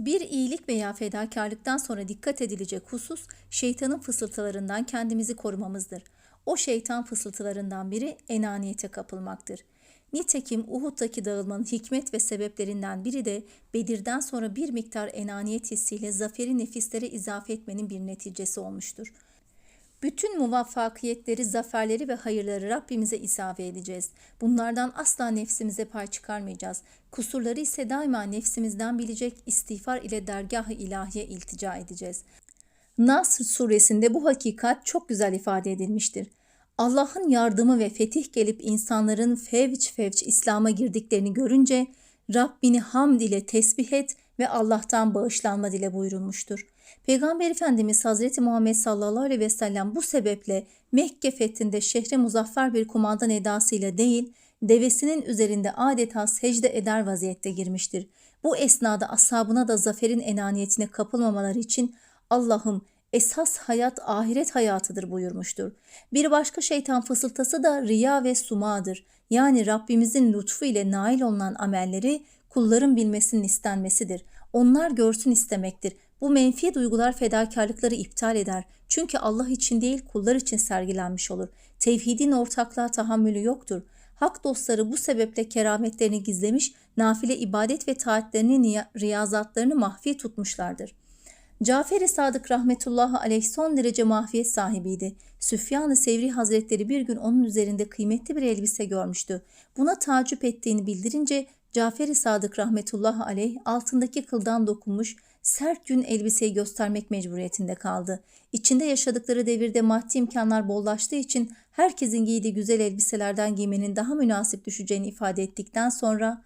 Bir iyilik veya fedakarlıktan sonra dikkat edilecek husus şeytanın fısıltılarından kendimizi korumamızdır. O şeytan fısıltılarından biri enaniyete kapılmaktır. Nitekim Uhud'daki dağılmanın hikmet ve sebeplerinden biri de Bedir'den sonra bir miktar enaniyet hissiyle zaferi nefislere izafe etmenin bir neticesi olmuştur. Bütün muvaffakiyetleri, zaferleri ve hayırları Rabbimize isafe edeceğiz. Bunlardan asla nefsimize pay çıkarmayacağız. Kusurları ise daima nefsimizden bilecek istiğfar ile dergah-ı ilahiye iltica edeceğiz. Nasr suresinde bu hakikat çok güzel ifade edilmiştir. Allah'ın yardımı ve fetih gelip insanların fevç fevç İslam'a girdiklerini görünce Rabbini hamd ile tesbih et ve Allah'tan bağışlanma dile buyurulmuştur. Peygamber Efendimiz Hazreti Muhammed sallallahu aleyhi ve sellem bu sebeple Mekke fethinde şehre muzaffer bir kumandan edasıyla değil, devesinin üzerinde adeta secde eder vaziyette girmiştir. Bu esnada ashabına da zaferin enaniyetine kapılmamaları için Allah'ım esas hayat ahiret hayatıdır buyurmuştur. Bir başka şeytan fısıltısı da riya ve sumadır. Yani Rabbimizin lütfu ile nail olunan amelleri kulların bilmesinin istenmesidir. Onlar görsün istemektir. Bu menfi duygular fedakarlıkları iptal eder. Çünkü Allah için değil kullar için sergilenmiş olur. Tevhidin ortaklığa tahammülü yoktur. Hak dostları bu sebeple kerametlerini gizlemiş, nafile ibadet ve taatlerini, riyazatlarını mahfi tutmuşlardır. Cafer-i Sadık rahmetullahi aleyh son derece mahfiyet sahibiydi. Süfyan-ı Sevri Hazretleri bir gün onun üzerinde kıymetli bir elbise görmüştü. Buna tacip ettiğini bildirince Cafer-i Sadık rahmetullahi aleyh altındaki kıldan dokunmuş sert yün elbiseyi göstermek mecburiyetinde kaldı. İçinde yaşadıkları devirde maddi imkanlar bollaştığı için herkesin giydiği güzel elbiselerden giymenin daha münasip düşeceğini ifade ettikten sonra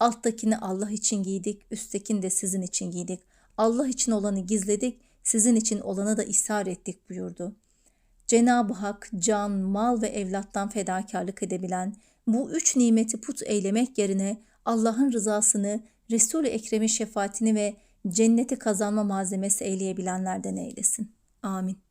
alttakini Allah için giydik, üsttekini de sizin için giydik. Allah için olanı gizledik, sizin için olanı da ishar ettik buyurdu. Cenab-ı Hak can, mal ve evlattan fedakarlık edebilen, bu üç nimeti put eylemek yerine Allah'ın rızasını, Resul-i Ekrem'in şefaatini ve cenneti kazanma malzemesi eyleyebilenlerden eylesin. Amin.